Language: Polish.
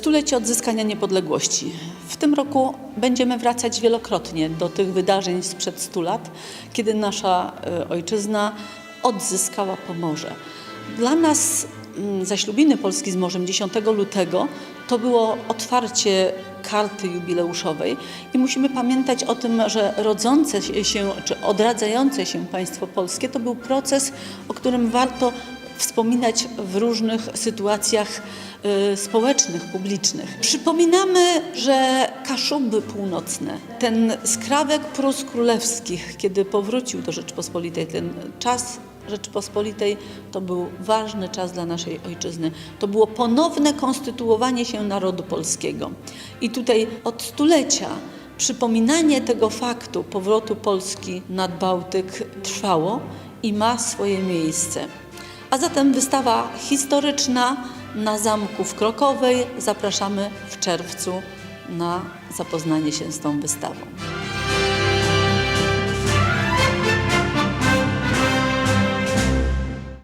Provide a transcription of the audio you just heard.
Stulecie odzyskania niepodległości. W tym roku będziemy wracać wielokrotnie do tych wydarzeń sprzed 100 lat, kiedy nasza e, ojczyzna odzyskała Pomorze. Dla nas zaślubiny Polski z morzem 10 lutego to było otwarcie karty jubileuszowej i musimy pamiętać o tym, że rodzące się czy odradzające się państwo polskie to był proces, o którym warto wspominać w różnych sytuacjach y, społecznych, publicznych. Przypominamy, że Kaszuby północne, ten skrawek Prus Królewskich, kiedy powrócił do Rzeczpospolitej, ten czas Rzeczypospolitej to był ważny czas dla naszej ojczyzny. To było ponowne konstytuowanie się narodu polskiego. I tutaj od stulecia przypominanie tego faktu powrotu Polski nad Bałtyk trwało i ma swoje miejsce. A zatem wystawa historyczna na Zamku w Krokowej. Zapraszamy w czerwcu na zapoznanie się z tą wystawą.